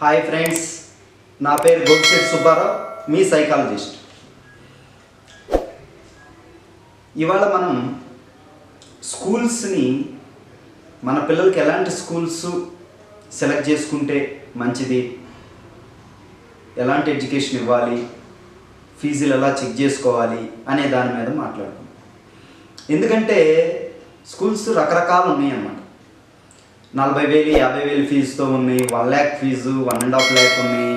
Hi friends నా పేరు గోపిశెట్టి సుబ్బారావు మీ psychologist ఇవాళ మనం స్కూల్స్ని మన పిల్లలకి ఎలాంటి స్కూల్స్ సెలెక్ట్ చేసుకుంటే మంచిది? ఎలాంటి ఎడ్యుకేషన్ ఇవ్వాలి? ఫీజులు ఎలా చెక్ చేసుకోవాలి? అనే దాని మీద మాట్లాడుకుందాం. ఎందుకంటే స్కూల్స్ రకరకాలు ఉన్నాయి అన్నమాట నలభై వేలు యాభై వేలు ఫీజుతో ఉన్నాయి. One lakh fee one and half lakh ఉన్నాయి.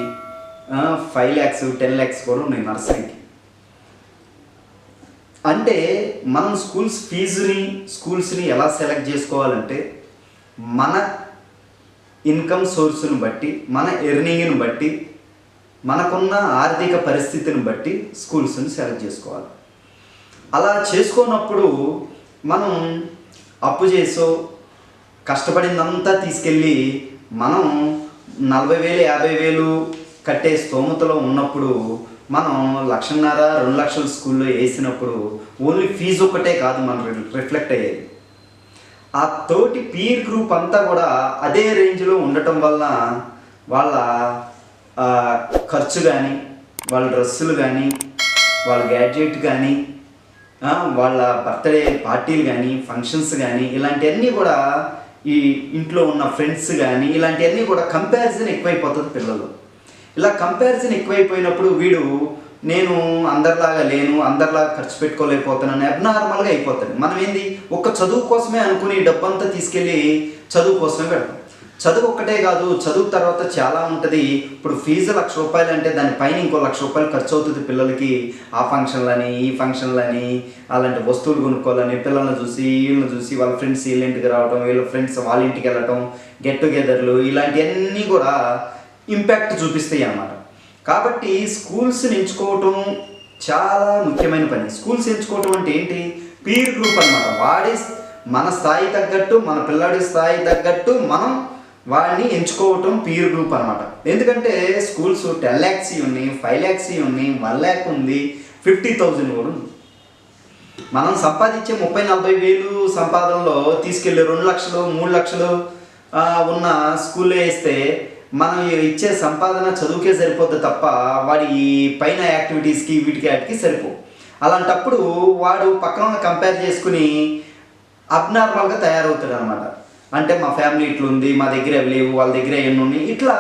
ఫైవ్ ల్యాక్స్ టెన్ ల్యాక్స్ కూడా ఉన్నాయి నర్సరీకి. అంటే మనం స్కూల్స్ ఫీజుని స్కూల్స్ని ఎలా సెలెక్ట్ చేసుకోవాలంటే మన ఇన్కమ్ సోర్స్ని బట్టి మన ఎర్నింగ్ని బట్టి మనకున్న ఆర్థిక పరిస్థితిని బట్టి స్కూల్స్ని సెలెక్ట్ చేసుకోవాలి. అలా చేసుకున్నప్పుడు మనం అప్పు చేసో కష్టపడిందంతా తీసుకెళ్ళి మనం నలభై వేలు యాభై వేలు కట్టే స్తోమతలో ఉన్నప్పుడు మనం లక్షన్నర రెండు లక్షల స్కూల్లో వేసినప్పుడు ఓన్లీ ఫీజు ఒక్కటే కాదు మనం రిఫ్లెక్ట్ అయ్యేది. ఆ తోటి పీర్ గ్రూప్ అంతా కూడా అదే రేంజ్లో ఉండటం వల్ల వాళ్ళ ఖర్చు కానీ వాళ్ళ డ్రెస్సులు కానీ వాళ్ళ గ్యాడ్జెట్ కానీ వాళ్ళ బర్త్డే పార్టీలు కానీ ఫంక్షన్స్ కానీ ఇలాంటివన్నీ కూడా ఈ ఇంట్లో ఉన్న ఫ్రెండ్స్ కానీ ఇలాంటివన్నీ కూడా కంపారిజన్ ఎక్కువైపోతుంది పిల్లలు ఇలా కంపారిజన్ ఎక్కువైపోయినప్పుడు వీడు నేను అందరిలాగా లేను అందరిలాగా ఖర్చు పెట్టుకోలేకపోతున్నాను అబ్నార్మల్గా అయిపోతాడు. మనం ఏంది ఒక్క చదువు కోసమే అనుకుని డబ్బంతా తీసుకెళ్ళి చదువు కోసమే పెడతాం. చదువు ఒక్కటే కాదు చదువు తర్వాత చాలా ఉంటుంది. ఇప్పుడు ఫీజు లక్ష రూపాయలు అంటే దానిపైన ఇంకో లక్ష రూపాయలు ఖర్చు అవుతుంది పిల్లలకి. ఆ ఫంక్షన్లని ఈ ఫంక్షన్లని అలాంటి వస్తువులు కొనుక్కోవాలని పిల్లల్ని చూసి వీళ్ళని చూసి వాళ్ళ ఫ్రెండ్స్ వీళ్ళ ఇంటికి రావడం వీళ్ళ ఫ్రెండ్స్ వాళ్ళ ఇంటికి వెళ్ళటం గెట్ టుగెదర్లు ఇలాంటివన్నీ కూడా ఇంపాక్ట్ చూపిస్తాయి అన్నమాట. కాబట్టి స్కూల్స్ ఎంచుకోవటం చాలా ముఖ్యమైన పని. స్కూల్స్ ఎంచుకోవటం అంటే ఏంటి? పీర్ గ్రూప్ అన్నమాట. వాడి మన స్థాయి తగ్గట్టు మన పిల్లాడి స్థాయి తగ్గట్టు మనం వాడిని ఎంచుకోవటం పీర్ గ్రూప్ అనమాట ఎందుకంటే స్కూల్స్ టెన్ ల్యాక్స్ ఉన్నాయి ఫైవ్ ల్యాక్స్ ఉన్నాయి వన్ ల్యాక్ ఉంది ఫిఫ్టీ థౌజండ్ కూడా ఉంది. మనం సంపాదించే ముప్పై నలభై వేలు సంపాదనలో తీసుకెళ్ళి రెండు లక్షలు మూడు లక్షలు ఉన్న స్కూల్లో వేస్తే మనం ఇచ్చే సంపాదన చదువుకే సరిపోద్ది తప్ప వాడి పైన యాక్టివిటీస్కి వీటికి వాటికి సరిపో అలాంటప్పుడు వాడు పక్కన కంపేర్ చేసుకుని అబ్నార్మల్గా తయారవుతాడు అనమాట అంటే మా ఫ్యామిలీ ఇట్లుంది మా దగ్గర అవి లేవు వాళ్ళ దగ్గర ఎన్ని ఉన్నాయి ఇట్లా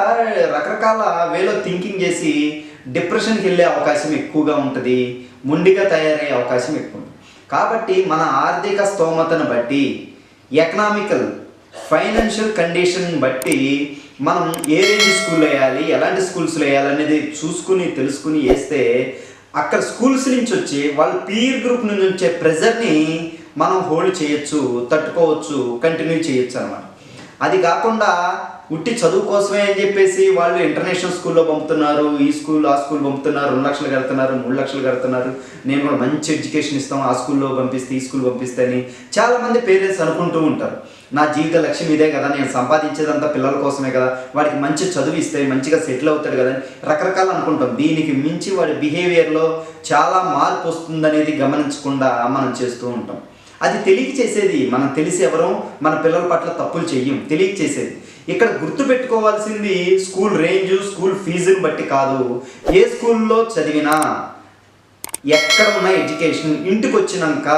రకరకాల వేలో థింకింగ్ చేసి డిప్రెషన్కి వెళ్ళే అవకాశం ఎక్కువగా ఉంటుంది ముండిగా తయారయ్యే అవకాశం ఎక్కువ ఉంది కాబట్టి మన ఆర్థిక స్తోమతను బట్టి ఎకనామికల్ ఫైనాన్షియల్ కండిషన్ బట్టి మనం ఏదేమి స్కూల్ స్కూల్లో వేయాలి ఎలాంటి స్కూల్స్లో వేయాలి అనేది చూసుకుని తెలుసుకుని వేస్తే అక్కడ స్కూల్స్ నుంచి వచ్చి వాళ్ళ పీర్ గ్రూప్ నుంచి వచ్చే ప్రెజర్ని మనం హోల్డ్ చేయొచ్చు తట్టుకోవచ్చు కంటిన్యూ చేయొచ్చు అనమాట అది కాకుండా ఉట్టి చదువు కోసమే అని చెప్పేసి వాళ్ళు ఇంటర్నేషనల్ స్కూల్లో పంపుతున్నారు ఈ స్కూల్ ఆ స్కూల్ పంపుతున్నారు రెండు లక్షలు కడుతున్నారు మూడు లక్షలు కడుతున్నారు. నేను కూడా మంచి ఎడ్యుకేషన్ ఇస్తాం ఆ స్కూల్లో పంపిస్తే ఈ స్కూల్ పంపిస్తే అని చాలామంది పేరెంట్స్ అనుకుంటూ ఉంటారు. నా జీవిత లక్ష్యం ఇదే కదా నేను సంపాదించేదంతా పిల్లల కోసమే కదా వాడికి మంచి చదువు ఇస్తే మంచిగా సెటిల్ అవుతాడు కదా రకరకాలు అనుకుంటాం. దీనికి మించి వాడి బిహేవియర్లో చాలా మార్పు వస్తుందనేది గమనించకుండా మనం చేస్తూ ఉంటాం. అది తెలియక చేసేది మనం తెలిసి ఎవరో మన పిల్లల పట్ల తప్పులు చెయ్యం తెలియక చేసేది. ఇక్కడ గుర్తుపెట్టుకోవాల్సింది స్కూల్ రేంజ్ స్కూల్ ఫీజుని బట్టి కాదు. ఏ స్కూల్లో చదివినా ఎక్కడ ఉన్న ఎడ్యుకేషన్ ఇంటికి వచ్చినాక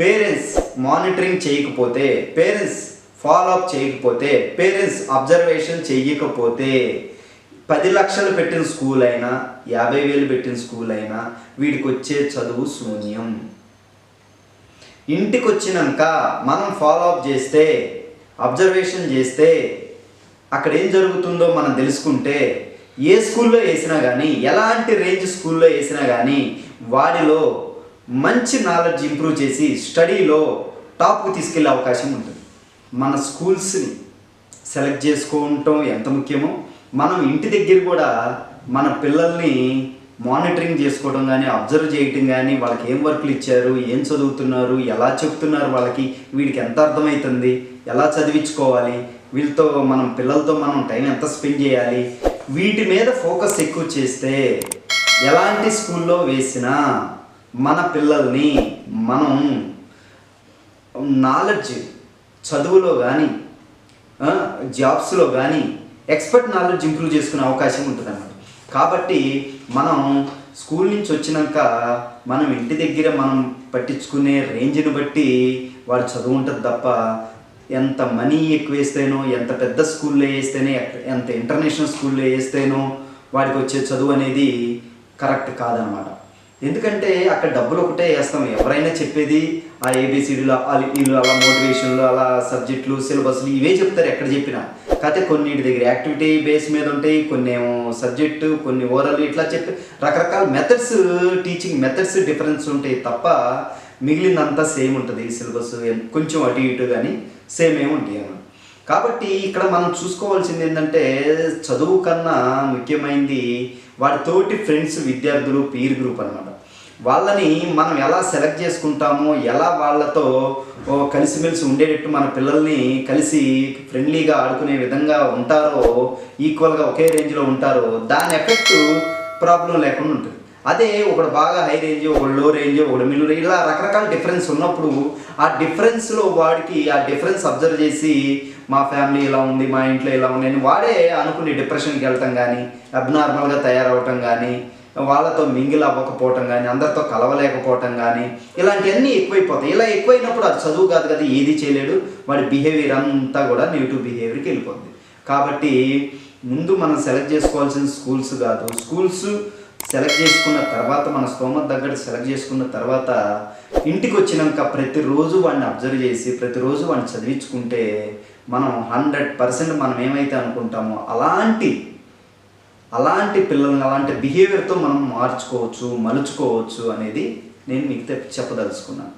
పేరెంట్స్ మానిటరింగ్ చేయకపోతే పేరెంట్స్ ఫాలో అప్ చేయకపోతే పేరెంట్స్ అబ్జర్వేషన్ చేయకపోతే పది లక్షలు పెట్టిన స్కూల్ అయినా యాభై వేలు పెట్టిన స్కూల్ అయినా వీడికి వచ్చే చదువు శూన్యం. ఇంటికి వచ్చినాక మనం ఫాలో అప్ చేస్తే అబ్జర్వేషన్ చేస్తే అక్కడ ఏం జరుగుతుందో మనం తెలుసుకుంటే ఏ స్కూల్లో వేసినా కానీ ఎలాంటి రేంజ్ స్కూల్లో వేసినా కానీ వాడిలో మంచి నాలెడ్జ్ ఇంప్రూవ్ చేసి స్టడీలో టాప్కు తీసుకెళ్ళే అవకాశం ఉంటుంది. మన స్కూల్స్ని సెలెక్ట్ చేసుకోవటం ఎంత ముఖ్యమో మనం ఇంటి దగ్గర కూడా మన పిల్లల్ని మానిటరింగ్ చేసుకోవడం కానీ అబ్జర్వ్ చేయటం కానీ వాళ్ళకి ఏం వర్క్లు ఇచ్చారు ఏం చదువుతున్నారు ఎలా చెప్తున్నారు వాళ్ళకి వీడికి ఎంత అర్థమవుతుంది ఎలా చదివించుకోవాలి వీళ్ళతో మనం పిల్లలతో మనం టైం ఎంత స్పెండ్ చేయాలి వీటి మీద ఫోకస్ ఎక్కువ చేస్తే ఎలాంటి స్కూల్లో వేసినా మన పిల్లల్ని మనం నాలెడ్జ్ చదువులో కానీ జాబ్స్లో కానీ ఎక్స్పర్ట్ నాలెడ్జ్ ఇంప్రూవ్ చేసుకునే అవకాశం ఉంటుంది అన్నమాట కాబట్టి మనం స్కూల్ నుంచి వచ్చినాక మనం ఇంటి దగ్గర మనం పట్టించుకునే రేంజ్ని బట్టి వాడు చదువు ఉంటుంది తప్ప ఎంత మనీ ఎక్కువ వేస్తేనో ఎంత పెద్ద స్కూల్లో వేస్తేనే ఎంత ఇంటర్నేషనల్ స్కూల్లో వేస్తేనో వాడికి వచ్చే చదువు అనేది కరెక్ట్ కాదనమాట. ఎందుకంటే అక్కడ డబ్బులు ఒకటే వేస్తాం. ఎవరైనా చెప్పేది ఆ ఏబిసిడీలు వీళ్ళు అలా మోటివేషన్లు అలా సబ్జెక్టులు సిలబస్లు ఇవే చెప్తారు ఎక్కడ చెప్పినా. కాకపోతే కొన్నిటి దగ్గర యాక్టివిటీ బేస్ మీద ఉంటాయి కొన్ని ఏమో సబ్జెక్టు కొన్ని ఓరల్ ఇట్లా చెప్పి రకరకాల మెథడ్స్ టీచింగ్ మెథడ్స్ డిఫరెన్స్ ఉంటాయి తప్ప మిగిలిందంతా సేమ్ ఉంటుంది సిలబస్ కొంచెం అటు ఇటు కానీ సేమ్ ఏమి ఉంటాయి అన్నమాట. కాబట్టి ఇక్కడ మనం చూసుకోవాల్సింది ఏంటంటే చదువు కన్నా ముఖ్యమైనది వాటితోటి ఫ్రెండ్స్ విద్యార్థులు పీర్ గ్రూప్ అన్నమాట. వాళ్ళని మనం ఎలా సెలెక్ట్ చేసుకుంటామో ఎలా వాళ్ళతో ఓ కలిసిమెలిసి ఉండేటట్టు మన పిల్లల్ని కలిసి ఫ్రెండ్లీగా ఆడుకునే విధంగా ఉంటారో ఈక్వల్గా ఒకే రేంజ్లో ఉంటారో దాని ఎఫెక్ట్ ప్రాబ్లం లేకుండా ఉంటుంది. అదే ఒకడు బాగా హై రేంజ్ ఒకడు లో రేంజ్ ఒకడు మిల్లు రేంజ్ ఇలా రకరకాల డిఫరెన్స్ ఉన్నప్పుడు ఆ డిఫరెన్స్లో వాడికి ఆ డిఫరెన్స్ అబ్జర్వ్ చేసి మా ఫ్యామిలీ ఇలా ఉంది మా ఇంట్లో ఇలా ఉంది అని వాడే అనుకుని డిప్రెషన్కి వెళ్ళటం కానీ అబ్నార్మల్గా తయారవటం కానీ వాళ్ళతో మింగిల్ అవ్వకపోవటం కానీ అందరితో కలవలేకపోవటం కానీ ఇలాంటివన్నీ ఎక్కువైపోతాయి. ఇలా ఎక్కువైనప్పుడు అది చదువు కాదు కదా ఏది చేయలేడు. వాడి బిహేవియర్ అంతా కూడా నెగిటివ్ బిహేవియర్కి వెళ్ళిపోతుంది కాబట్టి ముందు మనం సెలెక్ట్ చేసుకోవాల్సిన స్కూల్స్ కాదు. స్కూల్స్ సెలెక్ట్ చేసుకున్న తర్వాత మన స్తోమత దగ్గర సెలెక్ట్ చేసుకున్న తర్వాత ఇంటికి వచ్చినాక ప్రతిరోజు వాడిని అబ్జర్వ్ చేసి ప్రతిరోజు వాడిని చదివించుకుంటే మనం హండ్రెడ్ పర్సెంట్ మనం ఏమైతే అనుకుంటామో అలాంటి అలాంటి పిల్లల్ని అలాంటి బిహేవియర్తో మనం మార్చుకోవచ్చు మలుచుకోవచ్చు అనేది నేను మీకు చెప్పదలుచుకున్నాను.